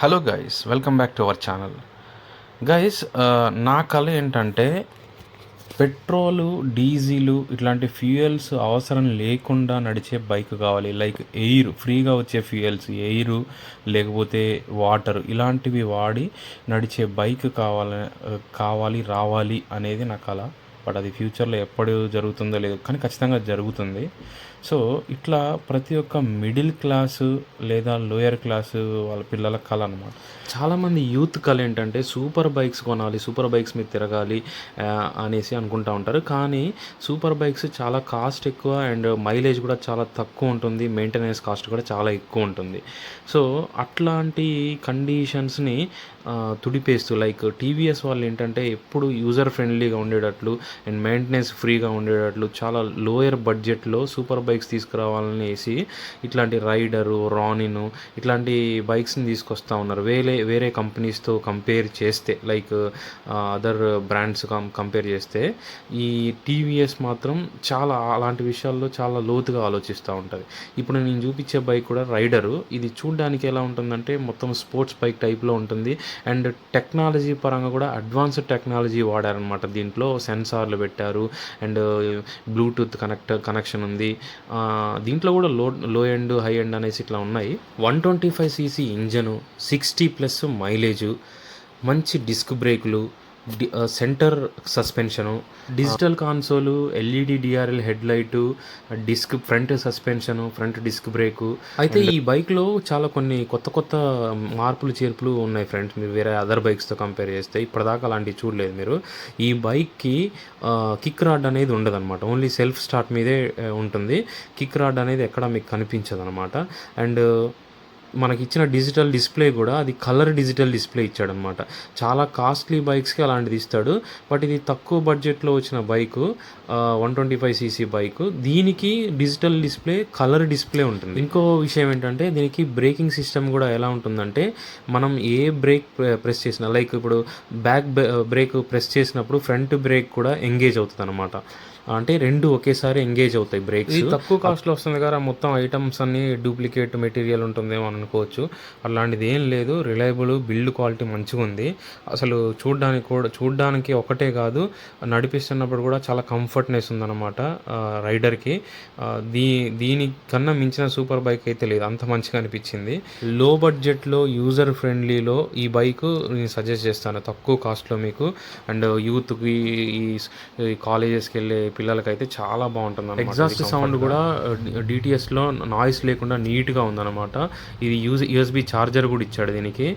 Hello guys welcome back to our channel guys నా కళ ఏంటంటే పెట్రోలు డీజిలు ఇట్లాంటి ఫ్యూయల్స్ అవసరం లేకుండా నడిచే బైక్ కావాలి. లైక్ ఎయిర్ ఫ్రీగా వచ్చే ఫ్యూయల్స్ ఎయిర్ లేకపోతే వాటర్ ఇలాంటివి వాడి నడిచే బైక్ కావాలి కావాలి రావాలి అనేది నా కళ బట్ అది ఫ్యూచర్లో ఎప్పుడు జరుగుతుందో లేదు కానీ ఖచ్చితంగా జరుగుతుంది. సో ఇట్లా ప్రతి ఒక్క మిడిల్ క్లాసు లేదా లోయర్ క్లాసు వాళ్ళ పిల్లల కళ అనమాట చాలామంది యూత్ కళ ఏంటంటే సూపర్ బైక్స్ కొనాలి సూపర్ బైక్స్ మీద తిరగాలి అనేసి అనుకుంటా ఉంటారు. కానీ సూపర్ బైక్స్ చాలా కాస్ట్ ఎక్కువ అండ్ మైలేజ్ కూడా చాలా తక్కువ ఉంటుంది. మెయింటెనెన్స్ కాస్ట్ కూడా చాలా ఎక్కువ ఉంటుంది. సో అట్లాంటి కండిషన్స్ని తుడిపేస్తూ లైక్ టీవీఎస్ వాళ్ళు ఏంటంటే ఎప్పుడు యూజర్ ఫ్రెండ్లీగా ఉండేటట్లు అండ్ మెయింటెనెన్స్ ఫ్రీగా ఉండేటట్లు చాలా లోయర్ బడ్జెట్లో సూపర్ బైక్స్ తీసుకురావాలని వేసి ఇట్లాంటి రైడరు రానిను ఇట్లాంటి బైక్స్ని తీసుకొస్తా ఉన్నారు. వేరే వేరే కంపెనీస్తో కంపేర్ చేస్తే లైక్ అదర్ బ్రాండ్స్ కంపేర్ చేస్తే ఈ టీవీఎస్ మాత్రం చాలా అలాంటి విషయాల్లో చాలా లోతుగా ఆలోచిస్తూ ఉంటుంది. ఇప్పుడు నేను చూపించే బైక్ కూడా రైడరు. ఇది చూడడానికి ఎలా ఉంటుందంటే మొత్తం స్పోర్ట్స్ బైక్ టైప్లో ఉంటుంది. అండ్ టెక్నాలజీ పరంగా కూడా అడ్వాన్స్డ్ టెక్నాలజీ వాడారనమాట దీంట్లో సెన్సార్ సెన్సార్లు పెట్టారు. అండ్ బ్లూటూత్ కనెక్ట్ కనెక్షన్ ఉంది. దీంట్లో కూడా లో లో ఎండ్ హై ఎండ్ అనేసి ఇట్లా ఉన్నాయి. One twenty five CC engine sixty plus mileage మంచి డిస్క్ బ్రేకులు centre suspension. Digital console LED DRL head light disc front suspension front disc brake. అయితే ఈ బైక్లో చాలా కొన్ని కొత్త కొత్త మార్పులు చేర్పులు ఉన్నాయి ఫ్రెండ్స్. మీరు వేరే అదర్ బైక్స్తో కంపేర్ చేస్తే ఇప్పటిదాకా అలాంటివి చూడలేదు మీరు. ఈ బైక్కి కిక్ రాడ్ అనేది ఉండదు అనమాట ఓన్లీ సెల్ఫ్ స్టార్ట్ మీదే ఉంటుంది. కిక్ రాడ్ అనేది ఎక్కడ మీకు కనిపించదు అనమాట అండ్ మనకి ఇచ్చిన డిజిటల్ డిస్ప్లే కూడా అది కలర్ డిజిటల్ డిస్ప్లే ఇచ్చాడనమాట చాలా కాస్ట్లీ బైక్స్కి అలాంటిది ఇస్తాడు. బట్ ఇది తక్కువ బడ్జెట్లో వచ్చిన bike one twenty five CC bike. దీనికి డిజిటల్ డిస్ప్లే కలర్ డిస్ప్లే ఉంటుంది. ఇంకో విషయం ఏంటంటే దీనికి బ్రేకింగ్ సిస్టమ్ కూడా ఎలా ఉంటుందంటే మనం ఏ బ్రేక్ ప్రెస్ చేసినా లైక్ ఇప్పుడు బ్యాక్ బ్రేక్ ప్రెస్ చేసినప్పుడు ఫ్రంట్ బ్రేక్ కూడా ఎంగేజ్ అవుతుంది అనమాట అంటే రెండు ఒకేసారి ఎంగేజ్ అవుతాయి బ్రేక్స్. ఇది తక్కువ కాస్ట్లో వస్తుంది కదా మొత్తం ఐటమ్స్ అన్ని డూప్లికేట్ మెటీరియల్ ఉంటుందేమో అనుకోవచ్చు. అలాంటిది ఏం లేదు. రిలయబుల్ బిల్డ్ క్వాలిటీ మంచిగా ఉంది. అసలు చూడడానికి కూడా చూడడానికి ఒకటే కాదు నడిపిస్తున్నప్పుడు కూడా చాలా కంఫర్ట్నెస్ ఉందన్నమాట రైడర్కి. దీ దీనికన్నా మించిన సూపర్ బైక్ అయితే లేదు. అంత మంచిగా అనిపించింది. లో బడ్జెట్లో యూజర్ ఫ్రెండ్లీలో ఈ బైక్ నేను సజెస్ట్ చేస్తాను. తక్కువ కాస్ట్లో మీకు. అండ్ యూత్కి ఈ ఈ కాలేజెస్కి వెళ్ళే పిల్లలకైతే చాలా బాగుంటుంది ఎగ్జాస్ట్ సౌండ్ కూడా డిటిఎస్లో నాయిస్ లేకుండా నీట్గా ఉందన్నమాట. ఇది యూజ్ యూఎస్బి ఛార్జర్ కూడా ఇచ్చాడు దీనికి.